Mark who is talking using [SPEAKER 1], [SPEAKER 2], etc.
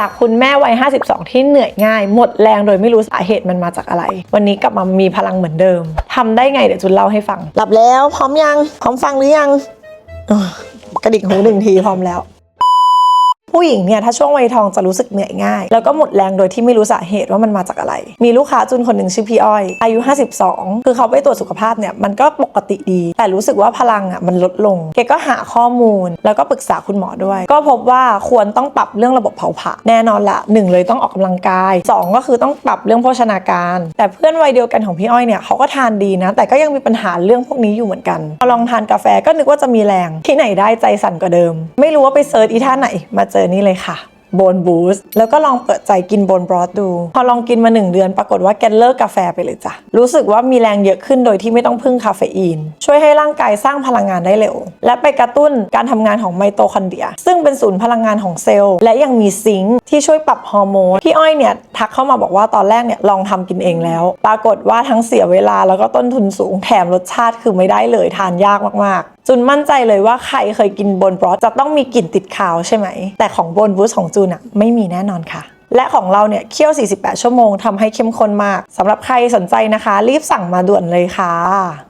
[SPEAKER 1] จากคุณแม่วัย 52 ที่เหนื่อยง่าย หมดแรงโดยไม่รู้สาเหตุมันมาจากอะไร วันนี้กลับมามีพลังเหมือนเดิมทำได้ไงเดี๋ยวจุนเล่าให้ฟัง หลับแล้วพร้อมยัง พร้อมฟังหรือยังกระดิกหูหนึ่งทีพร้อมแล้ว ผู้หญิงเนี่ยถ้าช่วงวัยทองจะรู้สึกเหนื่อยง่าย แล้วก็หมดแรงโดยที่ไม่รู้สาเหตุว่ามันมาจากอะไร มีลูกค้าจุนคนหนึ่งชื่อพี่อ้อย อายุ 52 คือเขาไปตรวจสุขภาพเนี่ยมันก็ปกติดี แต่รู้สึกว่าพลังอะมันลดลงแกก็หาข้อมูล แล้วก็ปรึกษาคุณหมอด้วย ก็พบว่าควรต้องปรับเรื่องระบบเผาผลาญแน่นอนละหนึ่งเลยต้องออกกำลังกายสองก็คือต้องปรับเรื่องโภชนาการ แต่เพื่อนวัยเดียวกันของพี่อ้อยเนี่ยเขาก็ทานดีนะ แต่ก็ยังมีปัญหาเรื่องพวกนี้อยู่เหมือนกันพอลองทานกาแฟก็นึกว่าจะมีแรงที่ไหนได้ใจสั่นกว่าเดิม ไม่รู้ว่าไปเซิร์ชอีท่าไหนมาเจอนี่เลยค่ะโบนบูสต์แล้วก็ลองเปิดใจกินโบนบรอสดู พอลองกินมา 1 เดือนปรากฏว่าแกเลิกกาแฟไปเลยจ้ะ รู้สึกว่ามีแรงเยอะขึ้นโดยที่ไม่ต้องพึ่งคาเฟอีน ช่วยให้ร่างกายสร้างพลังงานได้เร็ว และไปกระตุ้นการทำงานของไมโตคอนเดรีย ซึ่งเป็นศูนย์พลังงานของเซลล์ และยังมีซิงค์ที่ช่วยปรับฮอร์โมนพี่อ้อยเนี่ยทักเข้ามาบอกว่าตอนแรกเนี่ยลองทำกินเองแล้ว ปรากฏว่าทั้งเสียเวลาแล้วก็ต้นทุนสูงแถมรสชาติคือไม่ได้เลยทานยากมากจุนมั่นใจเลยว่าใครเคยกินโบนบรอสจะต้องมีกลิ่นติดคาวใช่ไหม แต่ของโบนบูสของจูนอะไม่มีแน่นอนค่ะและของเราเนี่ยเคี่ยว 48 ชั่วโมงทำให้เข้มข้นมากสำหรับใครสนใจนะคะ รีบสั่งมาด่วนเลยค่ะ